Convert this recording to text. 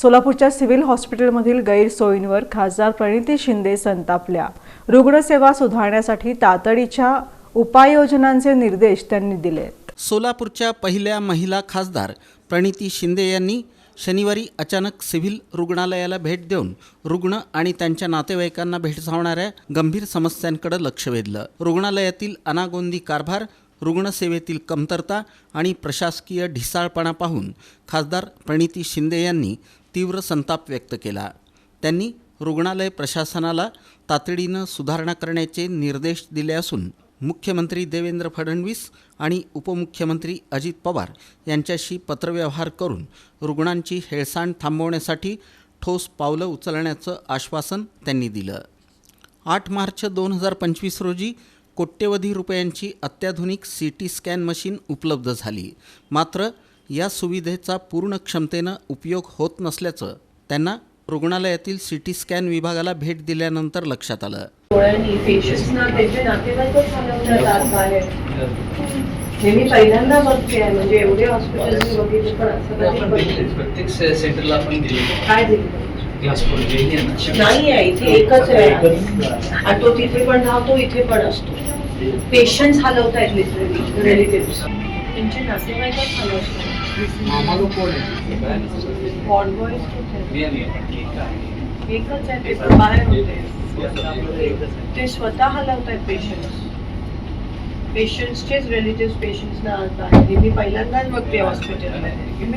सोलापूरच्या सिव्हिल हॉस्पिटलमधील गैरसोयींवर खासदार प्रणिती शिंदे संतापल्या. रुग्णसेवा सुधारण्यासाठी तातडीच्या उपाययोजनांचे निर्देश त्यांनी दिले. सोलापूरच्या पहिल्या महिला खासदार प्रणिती शिंदे यांनी शनिवारी अचानक सिव्हिल रुग्णालयाला भेट देऊन रुग्ण आणि त्यांच्या नातेवाईकांना भेडसावणाऱ्या गंभीर समस्यांकडे लक्ष वेधलं. रुग्णालयातील अनागोंदी कारभार रुग्णसेवेतील कमतरता आणि प्रशासकीय ढिसाळपणा पाहून खासदार प्रणिती शिंदे यांनी तीव्र संताप व्यक्त केला. त्यांनी रुग्णालय प्रशासनाला तातडीनं सुधारणा करण्याचे निर्देश दिले असून मुख्यमंत्री देवेंद्र फडणवीस आणि उपमुख्यमंत्री अजित पवार यांच्याशी पत्रव्यवहार करून रुग्णांची हेळसांड थांबवण्यासाठी ठोस पावलं उचलण्याचं आश्वासन त्यांनी दिलं. आठ मार्च दोन हजार पंचवीस रोजी कोट्यवधी रुपयांची अत्याधुनिक सी टी स्कॅन मशीन उपलब्ध झाली. मात्र या सुविधेचा पूर्ण क्षमतेनं उपयोग होत नसल्याचं त्यांना रुग्णालयातील सी टी स्कॅन विभागाला भेट दिल्यानंतर लक्षात आलं. मी पहिल्यांदा बघते म्हणजे एवढे हॉस्पिटल बघितले पण असं काय दिलं आहे नाही आहे इथे एकच आहे. आणि तो तिथे पण राहतो इथे पण असतो. पेशंट्स हलवत आहेत लिटरली रिलेटिव्ह त्यांचे नातेवाईकच हलवतात? एकच आहे ते बाहेर होते. ते स्वतः हलवत आहेत पेशंट्स पेशंट्सचेच रिलेटिव्ह पेशंट्सना आणत आहेत हे मी पहिल्यांदाच बघते हॉस्पिटलमध्ये